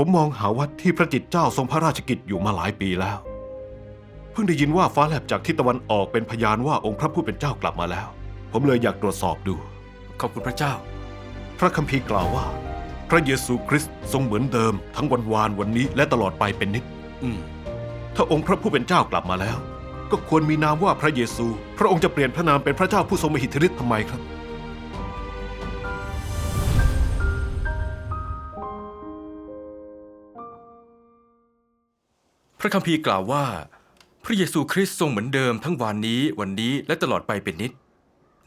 ผมมองหาวัดที่พระจิตรเจ้าทรงพระราชกิจอยู่มาหลายปีแล้ว เพิ่งได้ยินว่าฟ้าแลบจากทิศตะวันออกเป็นพยานว่าองค์พระผู้เป็นเจ้ากลับมาแล้ว ผมเลยอยากตรวจสอบดู ขอบคุณพระเจ้า พระคัมภีร์กล่าวว่า พระเยซูคริสต์ทรงเหมือนเดิม ทั้งวันวานวันนี้และตลอดไปเป็นนิจอืม ถ้าองค์พระผู้เป็นเจ้ากลับมาแล้ว ก็ควรมีนามว่าพระเยซู พระองค์จะเปลี่ยนพระนามเป็นพระเจ้าผู้ทรงมหิทธิฤทธิ์ทำไมครับ พระคัมภีร์กล่าวว่า พระเยซูคริสต์ทรงเหมือนเดิมทั้งวันนี้วันนี้และตลอดไปเป็นนิจ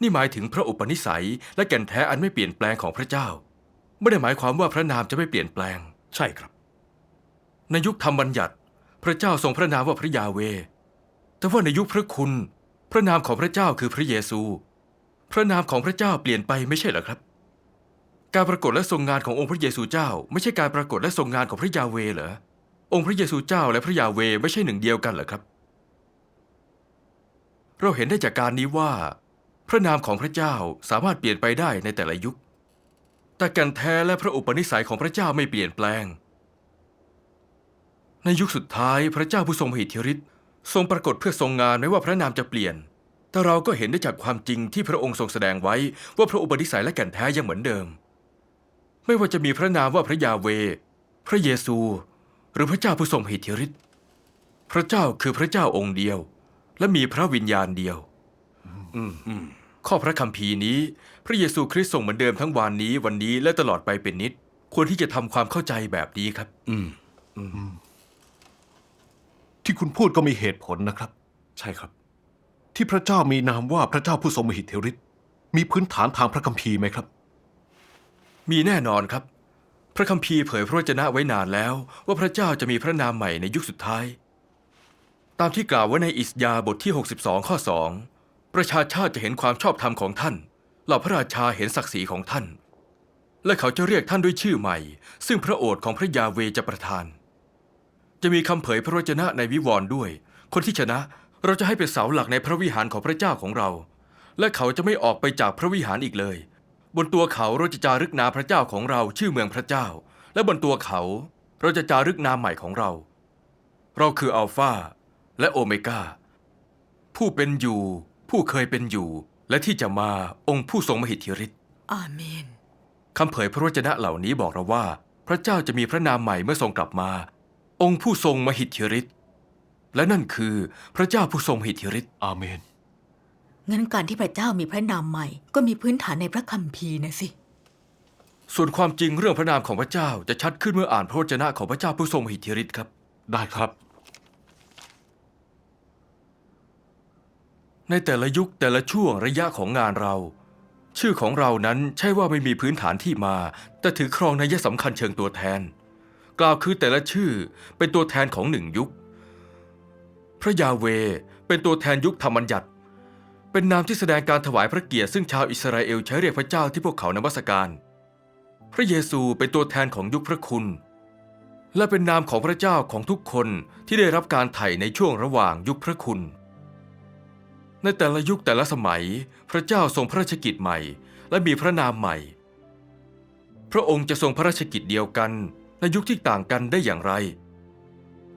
นี่หมายถึงพระอุปนิสัยและแก่นแท้อันไม่เปลี่ยนแปลงของพระเจ้า ไม่ได้หมายความว่าพระนามจะไม่เปลี่ยนแปลง ใช่ครับ ในยุคธรรมบัญญัติ พระเจ้าทรงพระนามว่าพระยาเว แต่ว่าในยุคพระคุณ พระนามของพระเจ้าคือพระเยซู พระนามของพระเจ้าเปลี่ยนไปไม่ใช่เหรอครับ การปรากฏและทรงงานขององค์พระเยซูเจ้า ไม่ใช่การปรากฏและทรงงานของพระยาเวเหรอ องค์พระเยซูเจ้าและพระยาเวไม่ใช่หนึ่งเดียวกันเหรอครับ เราเห็นได้จากการนี้ว่า พระนามของพระเจ้าสามารถเปลี่ยนไปได้ในแต่ละยุค แต่กันแท้และพระอุปนิสัยของพระเจ้าไม่เปลี่ยนแปลง ในยุคสุดท้ายพระเจ้าผู้ทรงมหิทธิฤทธิ์ทรงปรากฏเพื่อทรงงานไม่ว่าพระนามจะเปลี่ยน แต่เราก็เห็นได้จากความจริงที่พระองค์ทรงแสดงไว้ว่าพระอุปนิสัยและแก่นแท้ยังเหมือนเดิม ไม่ว่าจะมีพระนามว่าพระยาเว พระเยซู หรือพระเจ้าผู้ทรงมหิทธิฤทธิ์พระเจ้าคือพระเจ้าองค์เดียว และมีพระวิญญาณเดียวอืมอืมข้อพระคัมภีร์นี้ พระเยซูคริสต์ทรงเหมือนเดิมทั้งวันนี้วันนี้และตลอดไปเป็นนิจควรที่จะทำความเข้าใจแบบนี้ครับ อืมที่คุณพูดก็มีเหตุผลนะครับ ใช่ครับ ที่พระเจ้ามีนามว่าพระเจ้าผู้ทรงมหิทธิฤทธิ์มีพื้นฐานทางพระคัมภีร์ไหมครับ มีแน่นอนครับ พระคัมภีร์เผยพระวจนะไว้นานแล้ว ว่าพระเจ้าจะมีพระนามใหม่ในยุคสุดท้าย ตามที่กล่าวไว้ในอิสยาห์บทที่ 62 ข้อ 2 ประชาชาติจะเห็นความชอบธรรมของท่าน เหล่าพระราชาเห็นศักดิ์ศรีของท่าน และเขาจะเรียกท่านด้วยชื่อใหม่ ซึ่งพระโอษฐ์ของพระยาเวจะประทาน จะมีคำเผยพระวจนะในวิวรณ์ด้วย คนที่ชนะเราจะให้เป็นเสาหลักในพระวิหารของพระเจ้าของเรา และเขาจะไม่ออกไปจากพระวิหารอีกเลย บนตัวเขาเราจะจารึกนามพระเจ้าของเราชื่อเมืองพระเจ้า และบนตัวเขาเราจะจารึกนามใหม่ของเรา เราคืออัลฟาและโอเมกาผู้เป็นอยู่ ผู้เคยเป็นอยู่ และที่จะมาองค์ผู้ทรงมหิทธิฤทธิ์อาเมนคำเผยพระวจนะเหล่านี้บอกเราว่า พระเจ้าจะมีพระนามใหม่เมื่อทรงกลับมา องค์ผู้ทรงมหิทธิฤทธิ์และนั่นคือพระเจ้าผู้ทรงมหิทธิฤทธิ์อาเมน งั้นการที่พระเจ้ามีพระนามใหม่ ก็มีพื้นฐานในพระคัมภีร์นะสิ ส่วนความจริงเรื่องพระนามของพระเจ้าจะชัดขึ้นเมื่ออ่านพระวจนะของพระเจ้าผู้ทรงมหิทธิฤทธิ์ครับ ได้ครับ ในแต่ละยุคแต่ละช่วงระยะของงานเรา ชื่อของเรานั้นใช่ว่าไม่มีพื้นฐานที่มา แต่ถือครองนัยสำคัญเชิงตัวแทน กล่าวคือแต่ละชื่อเป็นตัวแทนของหนึ่งยุค พระยาเวเป็นตัวแทนยุคธรรมบัญญัติ เป็นนามที่แสดงการถวายพระเกียรติซึ่งชาวอิสราเอลใช้เรียกพระเจ้าที่พวกเขานมัสการ พระเยซูเป็นตัวแทนของยุคพระคุณ และเป็นนามของพระเจ้าของทุกคนที่ได้รับการไถ่ในช่วงระหว่างยุคพระคุณ ในแต่ละยุคแต่ละสมัย พระเจ้าทรงพระราชกิจใหม่ และมีพระนามใหม่ พระองค์จะทรงพระราชกิจเดียวกันในยุคที่ต่างกันได้อย่างไร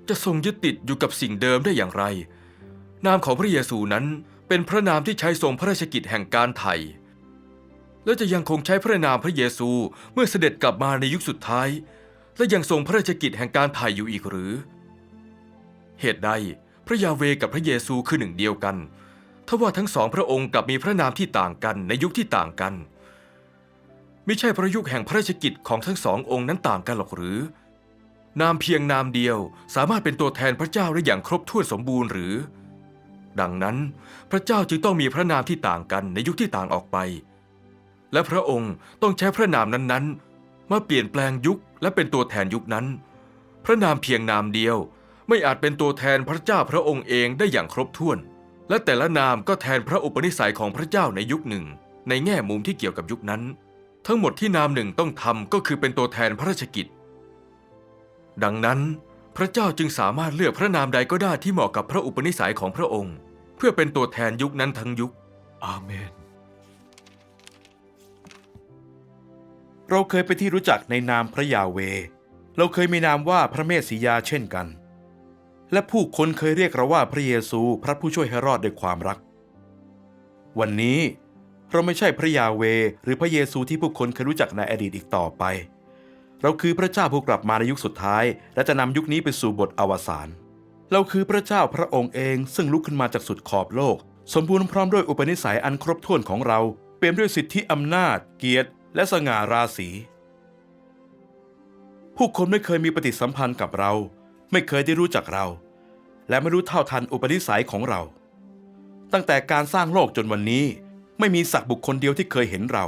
จะทรงยึดติดอยู่กับสิ่งเดิมได้อย่างไร นามของพระเยซูนั้น เป็นพระนามที่ใช้ทรงพระราชกิจแห่งการไถ่และจะยังคงใช้พระนามพระเยซูเมื่อเสด็จกลับมาในยุคสุดท้าย และยังทรงพระราชกิจแห่งการไถ่อยู่อีกหรือ เหตุใดพระยาเวกับพระเยซูคือหนึ่งเดียวกันทว่าทั้งสองพระองค์กลับมีพระนามที่ต่างกันในยุคที่ต่างกันไม่ใช่พระยุคแห่งพระราชกิจของทั้งสององค์นั้นต่างกันหรอกหรือ นามเพียงนามเดียวสามารถเป็นตัวแทนพระเจ้าได้อย่างครบถ้วนสมบูรณ์หรือ ดังนั้น พระเจ้าจึงต้องมีพระนามที่ต่างกันในยุคที่ต่างออกไป และพระองค์ต้องใช้พระนามนั้นๆ มาเปลี่ยนแปลงยุคและเป็นตัวแทนยุคนั้น พระนามเพียงนามเดียวไม่อาจเป็นตัวแทนพระเจ้าพระองค์เองได้อย่างครบถ้วน และแต่ละนามก็แทนพระอุปนิสัยของพระเจ้าในยุคหนึ่ง ในแง่มุมที่เกี่ยวกับยุคนั้น ทั้งหมดที่นามหนึ่งต้องทำก็คือเป็นตัวแทนพระราชกิจ ดังนั้นพระเจ้าจึงสามารถเลือกพระนามใดก็ได้ที่เหมาะกับพระอุปนิสัยของพระองค์ เพื่อเป็นตัวแทนยุคนั้นทั้งยุค อาเมน เราเคยเป็นที่รู้จักในนามพระยาเว เราเคยมีนามว่าพระเมสสิยาเช่นกัน และผู้คนเคยเรียกเราว่าพระเยซูพระผู้ช่วยให้รอดด้วยความรัก วันนี้เราไม่ใช่พระยาเวหรือพระเยซูที่ผู้คนเคยรู้จักในอดีตอีกต่อไป เราคือพระเจ้าผู้กลับมาในยุคสุดท้าย และจะนำยุคนี้ไปสู่บทอวสาน เราคือพระเจ้าพระองค์เองซึ่งลุกขึ้นมาจากสุดขอบโลก สมบูรณ์พร้อมด้วยอุปนิสัยอันครบถ้วนของเรา เปี่ยมด้วยสิทธิอำนาจ เกียรติ และสง่าราศีผู้คนไม่เคยมีปฏิสัมพันธ์กับเรา ไม่เคยได้รู้จักเรา และไม่รู้เท่าทันอุปนิสัยของเรา ตั้งแต่การสร้างโลกจนวันนี้ไม่มีสักบุคคลเดียวที่เคยเห็นเรา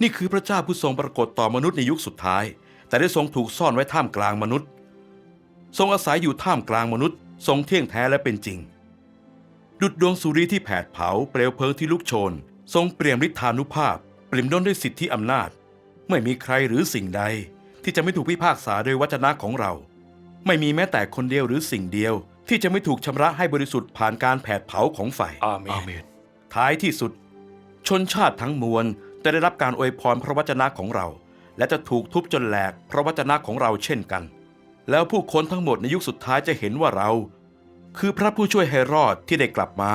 นี่คือพระเจ้าผู้ทรงปรากฏต่อมนุษย์ในยุคสุดท้าย แต่ได้ทรงถูกซ่อนไว้ท่ามกลางมนุษย์ ทรงอาศัยอยู่ท่ามกลางมนุษย์ ทรงเที่ยงแท้และเป็นจริง ดุดดวงสุริที่แผดเผาเปลวเพลิงที่ลุกโชน ทรงเปลี่ยมฤทธานุภาพ ปริ่มด้นด้วยสิทธิอำนาจ ไม่มีใครหรือสิ่งใด ที่จะไม่ถูกพิพากษาโดยวจนะของเรา ไม่มีแม้แต่คนเดียวหรือสิ่งเดียว ที่จะไม่ถูกชำระให้บริสุทธิ์ผ่านการแผดเผาของไฟอาเมอานเมนท้ายที่สุด ชนชาติทั้งมวลจะได้รับการอวยพรพระวจนะของเรา และจะถูกทุบจนแหลกพระวจนะของเราเช่นกัน แล้วผู้คนทั้งหมดในยุคสุดท้ายจะเห็นว่าเรา คือพระผู้ช่วยให้รอดที่ได้กลับมา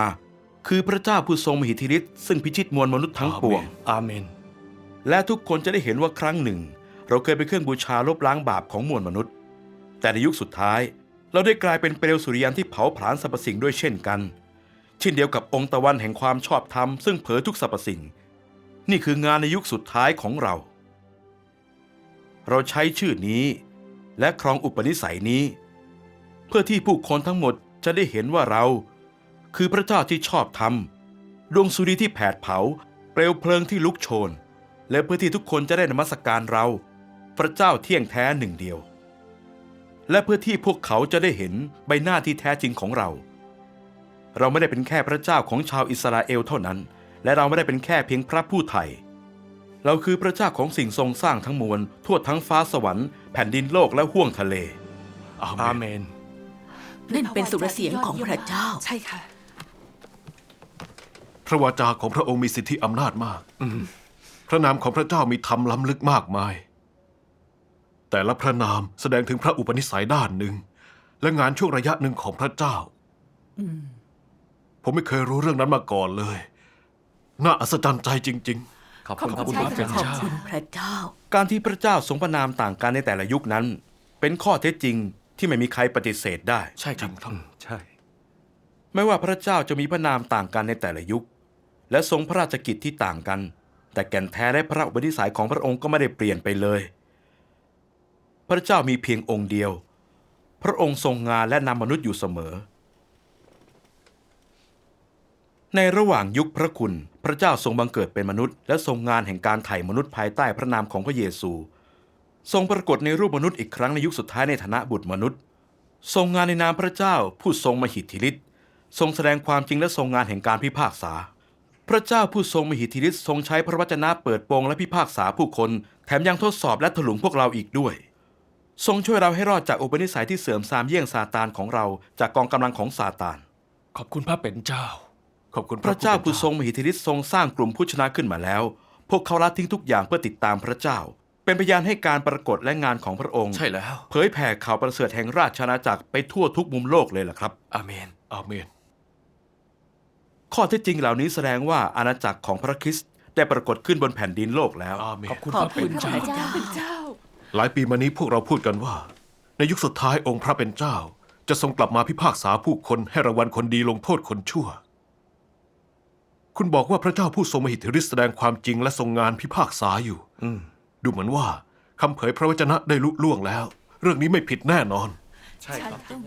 คือพระเจ้าผู้ทรงมหิทธิฤทธิ์ซึ่งพิชิตมวลมนุษย์ทั้งปวง อาเมน และทุกคนจะได้เห็นว่าครั้งหนึ่ง เราเคยเป็นเครื่องบูชาลบล้างบาปของมวลมนุษย์ แต่ในยุคสุดท้าย เราได้กลายเป็นเปลวสุริยันที่เผาผลาญสรรพสิ่งด้วยเช่นกัน เช่นเดียวกับองค์ตะวันแห่งความชอบธรรมซึ่งเผยทุกสรรพสิ่ง นี่คืองานในยุคสุดท้ายของเรา เราใช้ชื่อนี้ และครองอุปนิสัยนี้ เพื่อที่ผู้คนทั้งหมดจะได้เห็นว่าเรา คือพระเจ้าที่ชอบธรรมดวงสุริที่แผดเผา เปลวเพลิงที่ลุกโชน และเพื่อที่ทุกคนจะได้นมัสการเรา พระเจ้าเที่ยงแท้หนึ่งเดียว และเพื่อที่พวกเขาจะได้เห็นใบหน้าที่แท้จริงของเรา เราไม่ได้เป็นแค่พระเจ้าของชาวอิสราเอลเท่านั้น และเราไม่ได้เป็นแค่เพียงพระผู้ไถ่ เราคือพระเจ้าของสิ่งทรงสร้างทั้งมวลทั่วทั้งฟ้าสวรรค์แผ่นดินโลกและห้วงทะเล อาอาเมเมนนนั่นเป็นสุรเสียงของพระเจ้า ใช่ค่ะ พระวาจาของพระองค์มีสิทธิอำนาจมาก พระนามของพระเจ้ามีธรรมล้ำลึกมากมาย แต่ละพระนามแสดงถึงพระอุปนิสัยด้านหนึ่ง และงานช่วงระยะหนึ่งของพระเจ้า ผมไม่เคยรู้เรื่องนั้นมาก่อนเลย น่าอัศจรรย์ใจจริง ขอบคุณขอบคุณพระเป็นขอบเจ้าคุณพระเจ้า การที่พระเจ้าทรงพระนามต่างกันในแต่ละยุคนั้น เป็นข้อเท็จจริงที่ไม่มีใครปฏิเสธได้ ใช่ครับใช่ ไม่ว่าพระเจ้าจะมีพระนามต่างกันในแต่ละยุค และทรงพระราชกิจที่ต่างกัน แต่แก่นแท้และพระอุปนิสัยของพระองค์ก็ไม่ได้เปลี่ยนไปเลย พระเจ้ามีเพียงองค์เดียว พระองค์ทรงงานและนำมนุษย์อยู่เสมอ ในระหว่างยุคพระคุณ พระเจ้าทรงบังเกิดเป็นมนุษย์ และทรงงานแห่งการไถ่มนุษย์ภายใต้พระนามของพระเยซู ทรงปรากฏในรูปมนุษย์อีกครั้งในยุคสุดท้ายในฐานะบุตรมนุษย์ ทรงงานในนามพระเจ้าผู้ทรงมหิทธิฤทธิ์ทรงแสดงความจริงและทรงงานแห่งการพิพากษา พระเจ้าผู้ทรงมหิทธิฤทธิ์ทรงใช้พระวจนะเปิดโปงและพิพากษาผู้คน แถมยังทดสอบและถลุงพวกเราอีกด้วย ทรงช่วยเราให้รอดจากอุปนิสัยที่เสื่อมทรามเยี่ยงซาตานของเราจากกองกำลังของซาตาน ขอบคุณพระเป็นเจ้า ขอบคุณพระเจ้าผู้ทรงมหิทธิฤทธิ์ทรงสร้างกลุ่มผู้ชนะขึ้นมาแล้ว พวกเขาละทิ้งทุกอย่างเพื่อติดตามพระเจ้า เป็นพยานให้การปรากฏและงานของพระองค์ ใช่แล้ว เผยแผ่ข่าวประเสริฐแห่งราชอาณาจักรไปทั่วทุกมุมโลกเลยล่ะครับ อาเมน อาเมน ข้อเท็จจริงเหล่านี้แสดงว่าอาณาจักรของพระคริสต์ได้ปรากฏขึ้นบนแผ่นดินโลกแล้ว อาเมน ขอบคุณขพอบระเป็คุนณเจ้าพระเจ้าเป็นเจ้า หลายปีมานี้พวกเราพูดกันว่า ในยุคสุดท้ายองค์พระเป็นเจ้า จะทรงกลับมาพิพากษาผู้คนให้รางวัลคนดีลงโทษคนชั่ว คุณบอกว่าพระเจ้าผู้ทรงมหิทธิฤทธิ์แสดงความจริงและทรงงานพิพากษาอยู่ อืม ดูเหมือนว่าคำเผยพระวจนะได้ลุล่วงแล้ว เรื่องนี้ไม่ผิดแน่นอน ใช่ครับ ต้อง